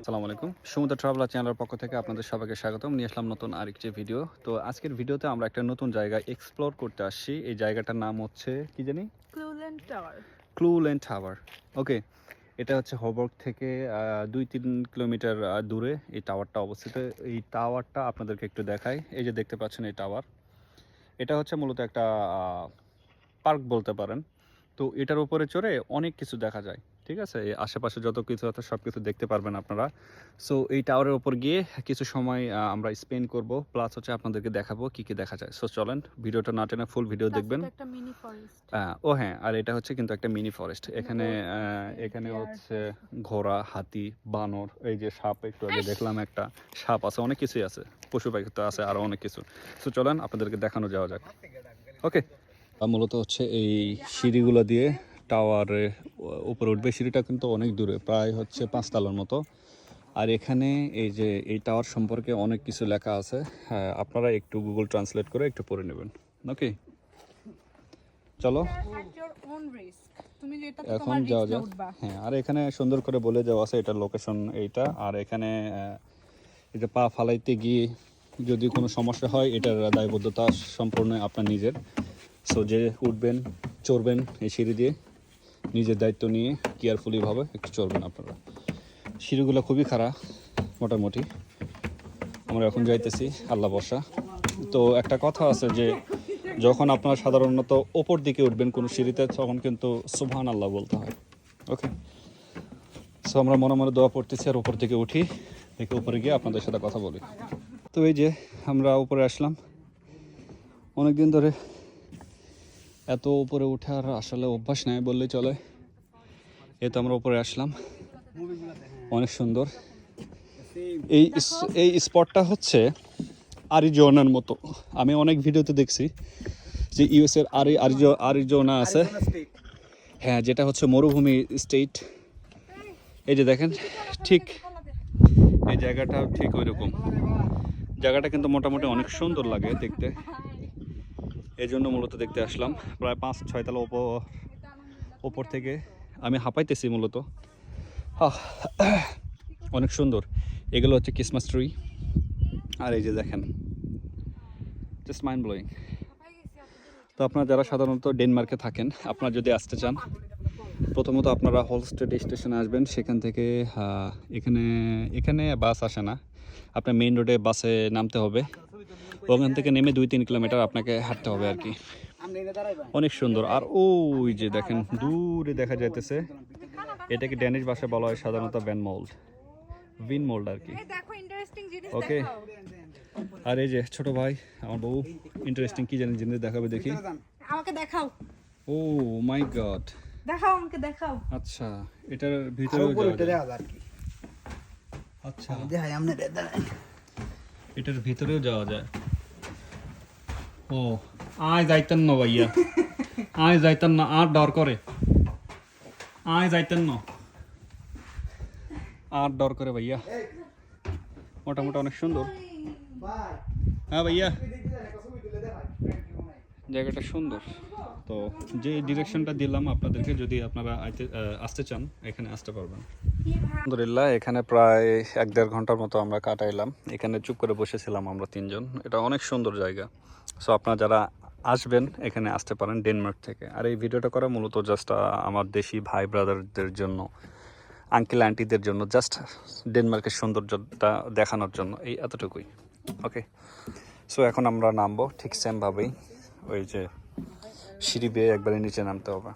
আসসালামু আলাইকুম সমুদ্র ট্রাভেলার চ্যানেলের পক্ষ থেকে আপনাদের সবাইকে স্বাগতম। নিয়ে আসলাম নতুন আরেকটি ভিডিও। তো আজকের ভিডিওতে আমরা একটা নতুন জায়গা এক্সপ্লোর করতে আসছি। এই জায়গাটার নাম হচ্ছে কি জানি? ক্লুল্যান্ড টাওয়ার ক্লুল্যান্ড টাওয়ার ওকে এটা হচ্ছে হবর্গ থেকে দুই তিন কিলোমিটার দূরে এই টাওয়ারটা অবস্থিত। এই টাওয়ারটা আপনাদেরকে একটু দেখাই। এই যে দেখতে পাচ্ছেন এই টাওয়ার এটা হচ্ছে মূলত একটা পার্ক বলতে পারেন। তো এটার উপরে চড়ে অনেক কিছু দেখা যায়। ঠিক আছে? এই আশেপাশে যত কিছু আছে সব কিছু দেখতে পারবেন আপনারা। সো এই টাওয়ারের ওপর গিয়ে কিছু সময় আমরা স্পেন্ড করব প্লাস হচ্ছে আপনাদেরকে দেখাবো কি কি দেখা যায়। সো চলেন ভিডিওটা না টেনে ফুল ভিডিও দেখবেন। একটা মিনি ফরেস্ট আহ, ও হ্যাঁ আর এটা হচ্ছে কিন্তু একটা মিনি ফরেস্ট এখানে আহ, এখানে হচ্ছে ঘোড়া হাতি বানর এই যে সাপ একটু আগে দেখলাম একটা সাপ আছে অনেক কিছুই আছে। পশু পাখি তো আছে আরও অনেক কিছু। সো চলেন আপনাদেরকে দেখানো যাওয়া যাক। ওকে মূলত হচ্ছে এই সিঁড়িগুলো দিয়ে টাওয়ারে উপরে উঠবে সিঁড়িটা কিন্তু অনেক দূরে প্রায় হচ্ছে পাঁচতলার মতো। আর এখানে এই যে এই টাওয়ার সম্পর্কে অনেক কিছু লেখা আছে হ্যাঁ আপনারা একটু গুগল ট্রান্সলেট করে একটু পড়ে নেবেন ওকে চলো। এখন যাওয়া যাক। হ্যাঁ আর এখানে সুন্দর করে বলে যাওয়া আছে এটা লোকেশন এইটা আর এখানে এই যে পা ফালাইতে গিয়ে যদি কোনো সমস্যা হয় এটার দায়বদ্ধতা সম্পূর্ণ আপনার নিজের। সো যে উঠবেন চড়বেন এই সিঁড়ি দিয়ে নিজের দায়িত্ব নিয়ে কেয়ারফুলিভাবে একটু চড়বেন আপনারা। সিঁড়িগুলো খুবই খারাপ মোটামুটি। আমরা এখন যাইতেছি আল্লাহ বর্ষা তো একটা কথা আছে যে, যখন আপনারা সাধারণত ওপর দিকে উঠবেন কোনো সিঁড়িতে, তখন কিন্তু সুবহান আল্লাহ বলতে হয়। ওকে সো আমরা মনে মনে দোয়া পড়তেছি আর উপর থেকে উঠি, দেখে উপরে গিয়ে আপনাদের সাথে কথা বলি। তো এই যে আমরা উপরে আসলাম। অনেক দিন ধরে এত উপরে উঠার আসলে অভ্যাস নেই বললেই চলে। এ তো আমরা উপরে আসলাম। অনেক সুন্দর। এই এই স্পটটা হচ্ছে আরিজোনার মতো। আমি অনেক ভিডিওতে দেখছি যে ইউএস এর আরি, আরিজো, আরিজোনা আছে। হ্যাঁ যেটা হচ্ছে মরুভূমি স্টেট। এই যে দেখেন, ঠিক এই জায়গাটা ঠিক ওই রকম জায়গাটা কিন্তু মোটামুটি অনেক সুন্দর লাগে দেখতে। এই জন্য মূলত দেখতে আসলাম। প্রায় পাঁচ, ছয় তলা ওপর ওপর থেকে আমি হাঁপাইতেছি মূলত। অনেক সুন্দর। এগুলো হচ্ছে ক্রিসমাস ট্রি আর এই যে দেখেন জাস্ট মাইন্ড ব্লোয়িং তো আপনারা যারা সাধারণত ডেনমার্কে থাকেন, আপনারা যদি আসতে চান প্রথমত আপনারা হলস্টেড স্টেশনে আসবেন। সেখান থেকে এখানে এখানে বাস আসে না। আপনার মেইন রোডে বাসে নামতে হবে। ওখান থেকে নেমে দুই তিন কিলোমিটার আপনাকে হাঁটতে হবে আর কি। অনেক সুন্দর। আর ওই যে দেখেন দূরে দেখা যাইতেছে এটাকে ড্যানিশ ভাষায় বলা হয় সাধারণত ভ্যান মোল্ড উইন মোল্ড আর কি। ওকে আর এই যে ছোট ভাই আমার বউ ইন্টারেস্টিং কি জানি জিনিস দেখাবে দেখি। আমাকে দেখাও। ও মাই গড দেখাও আমাকে দেখাও। আচ্ছা এটার ভিতরেও যাওয়া যায়। আচ্ছা। এটার ভিতরেও যাওয়া যায়। ও আয় যাইতেন না ভাইয়া। আয় যাইতেন না আর ডর করে। আয় যাইতেন না আর ডর করে ভাইয়া। মোটামুটি অনেক সুন্দর। হ্যাঁ ভাইয়া। জায়গাটা সুন্দর। তো যে ডিরেকশনটা দিলাম আপনাদেরকে যদি আপনারা আসতে চান এখানে আসতে পারবেন। আলহামদুলিল্লাহ এখানে প্রায় এক দেড় ঘণ্টার মতো আমরা কাটাইলাম। এখানে চুপ করে বসেছিলাম আমরা তিনজন। এটা অনেক সুন্দর জায়গা। সো আপনারা যারা আসবেন এখানে আসতে পারেন ডেনমার্ক থেকে। আর এই ভিডিওটা করা মূলত জাস্ট আমার দেশি ভাই ব্রাদারদের জন্য আঙ্কেল আন্টিদের জন্য জাস্ট ডেনমার্কের সৌন্দর্যটা দেখানোর জন্য এই এতটুকুই। ওকে সো এখন আমরা নামবো ঠিক সেমভাবেই ওই যে সিঁড়ি বেয়ে একবারে নিচে নামতে হবে।